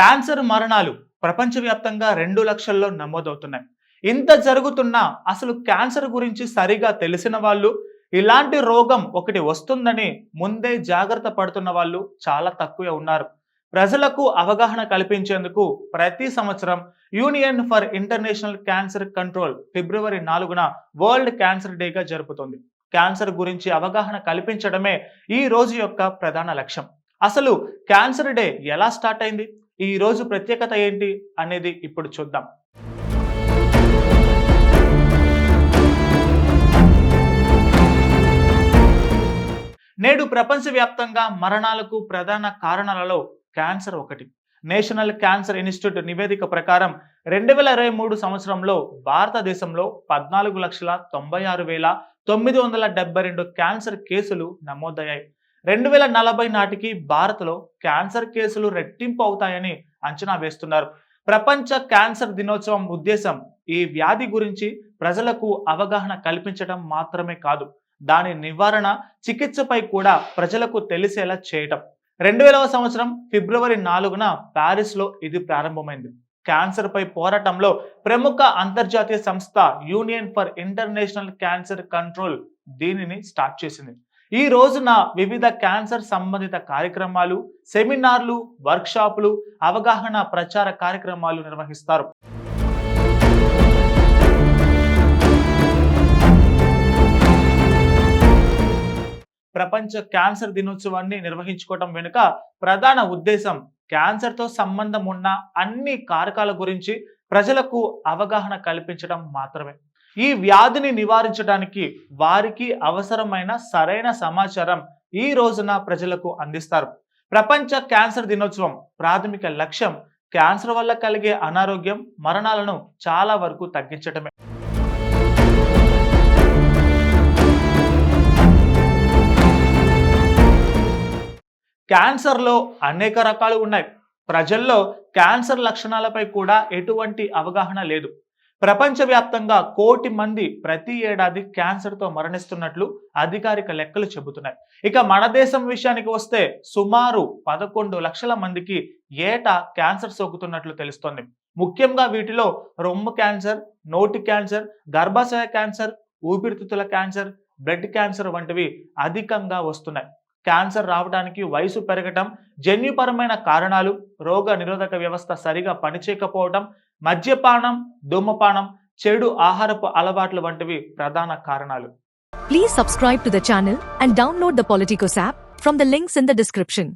Cancer మరణాలు ప్రపంచవ్యాప్తంగా రెండు లక్షల్లో నమోదవుతున్నాయి. ఇంత జరుగుతున్నా అసలు క్యాన్సర్ గురించి సరిగా తెలిసిన వాళ్ళు ఇలాంటి రోగం ఒకటి వస్తుందని ముందే జాగ్రత్త పడుతున్న వాళ్ళు చాలా తక్కువే ఉన్నారు. ప్రజలకు అవగాహన కల్పించేందుకు ప్రతి సంవత్సరం union for international cancer control ఫిబ్రవరి నాలుగున వరల్డ్ క్యాన్సర్ డేగా జరుపుతుంది. క్యాన్సర్ గురించి అవగాహన కల్పించడమే ఈ రోజు యొక్క ప్రధాన లక్ష్యం. అసలు క్యాన్సర్ డే ఎలా స్టార్ట్ అయింది? ఈ రోజు ప్రత్యేకత ఏంటి అనేది ఇప్పుడు చూద్దాం. నేడు ప్రపంచవ్యాప్తంగా మరణాలకు ప్రధాన కారణాలలో క్యాన్సర్ ఒకటి. నేషనల్ క్యాన్సర్ ఇన్స్టిట్యూట్ నివేదిక ప్రకారం రెండు వేల ఇరవై మూడు సంవత్సరంలో భారతదేశంలో పద్నాలుగు లక్షల తొంభై ఆరు వేల తొమ్మిది వందల డెబ్బై రెండు క్యాన్సర్ కేసులు నమోదయ్యాయి. రెండు వేల నలభై నాటికి భారత్లో క్యాన్సర్ కేసులు రెట్టింపు అవుతాయని అంచనా వేస్తున్నారు. ప్రపంచ క్యాన్సర్ దినోత్సవం ఉద్దేశం ఈ వ్యాధి గురించి ప్రజలకు అవగాహన కల్పించడం మాత్రమే కాదు దాని నివారణ చికిత్సపై కూడా ప్రజలకు తెలిసేలా చేయటం. రెండు వేలవ సంవత్సరం ఫిబ్రవరి నాలుగున ప్యారిస్లో ఇది ప్రారంభమైంది. క్యాన్సర్ పై పోరాటంలో ప్రముఖ అంతర్జాతీయ సంస్థ union for international cancer control దీనిని స్టార్ట్ చేసింది. ఈ రోజున వివిధ క్యాన్సర్ సంబంధిత కార్యక్రమాలు సెమినార్లు వర్క్షాపులు అవగాహన ప్రచార కార్యక్రమాలు నిర్వహిస్తారు. ప్రపంచ క్యాన్సర్ దినోత్సవాన్ని నిర్వహించుకోవడం వెనుక ప్రధాన ఉద్దేశం క్యాన్సర్తో సంబంధం ఉన్న అన్ని కారకాల గురించి ప్రజలకు అవగాహన కల్పించడం మాత్రమే. ఈ వ్యాధిని నివారించడానికి వారికి అవసరమైన సరైన సమాచారం ఈ రోజున ప్రజలకు అందిస్తారు. ప్రపంచ క్యాన్సర్ దినోత్సవం ప్రాథమిక లక్ష్యం క్యాన్సర్ వల్ల కలిగే అనారోగ్యం మరణాలను చాలా వరకు తగ్గించటమే. క్యాన్సర్లో అనేక రకాలు ఉన్నాయి. ప్రజల్లో క్యాన్సర్ లక్షణాలపై కూడా ఎటువంటి అవగాహన లేదు. ప్రపంచవ్యాప్తంగా కోటి మంది ప్రతి ఏడాది క్యాన్సర్తో మరణిస్తున్నట్లు అధికారిక లెక్కలు చెబుతున్నాయి. ఇక మన దేశం విషయానికి వస్తే సుమారు పదకొండు లక్షల మందికి ఏటా క్యాన్సర్ సోకుతున్నట్లు తెలుస్తోంది. ముఖ్యంగా వీటిలో రొమ్ము క్యాన్సర్ నోటి క్యాన్సర్ గర్భాశయ క్యాన్సర్ ఊపిరితిత్తుల క్యాన్సర్ బ్లడ్ క్యాన్సర్ వంటివి అధికంగా వస్తున్నాయి. క్యాన్సర్ రావడానికి వయసు పెరగటం జన్యుపరమైన కారణాలు రోగ నిరోధక వ్యవస్థ సరిగా పనిచేయకపోవడం మద్యపానం ధూమపానం చెడు ఆహారపు అలవాట్లు వంటివి ప్రధాన కారణాలు. Please subscribe to the channel and download the Politicos app from the links in the description